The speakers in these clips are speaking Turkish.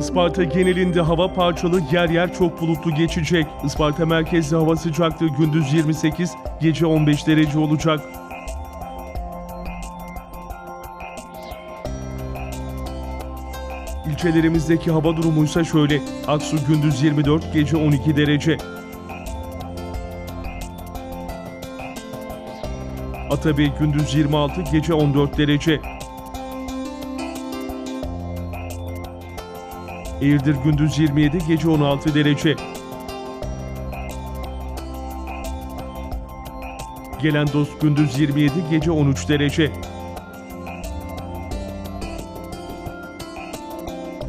Isparta genelinde hava parçalı yer yer çok bulutlu geçecek. Isparta merkezli hava sıcaklığı gündüz 28, gece 15 derece olacak. İlçelerimizdeki hava durumu ise şöyle. Aksu gündüz 24, gece 12 derece. Atabey gündüz 26, gece 14 derece. Eğirdir gündüz 27, gece 16 derece. Gelen dost gündüz 27, gece 13 derece.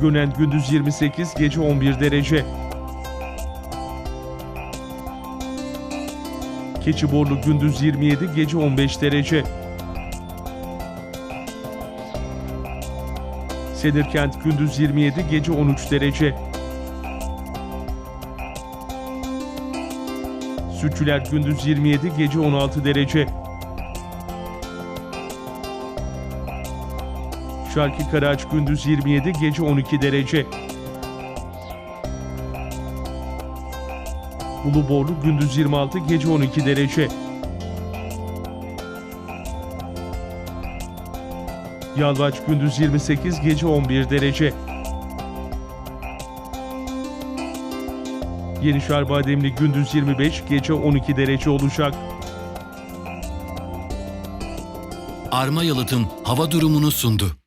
Gönen gündüz 28, gece 11 derece. Keçiborlu gündüz 27, gece 15 derece. Sedirkent gündüz 27, gece 13 derece. Sütçüler gündüz 27, gece 16 derece. Şarkı Karaağaç gündüz 27, gece 12 derece. Uluborlu gündüz 26, gece 12 derece. Yalvaç gündüz 28, gece 11 derece. Yenişehir Bademli gündüz 25, gece 12 derece olacak. Arma Yalıtım hava durumunu sundu.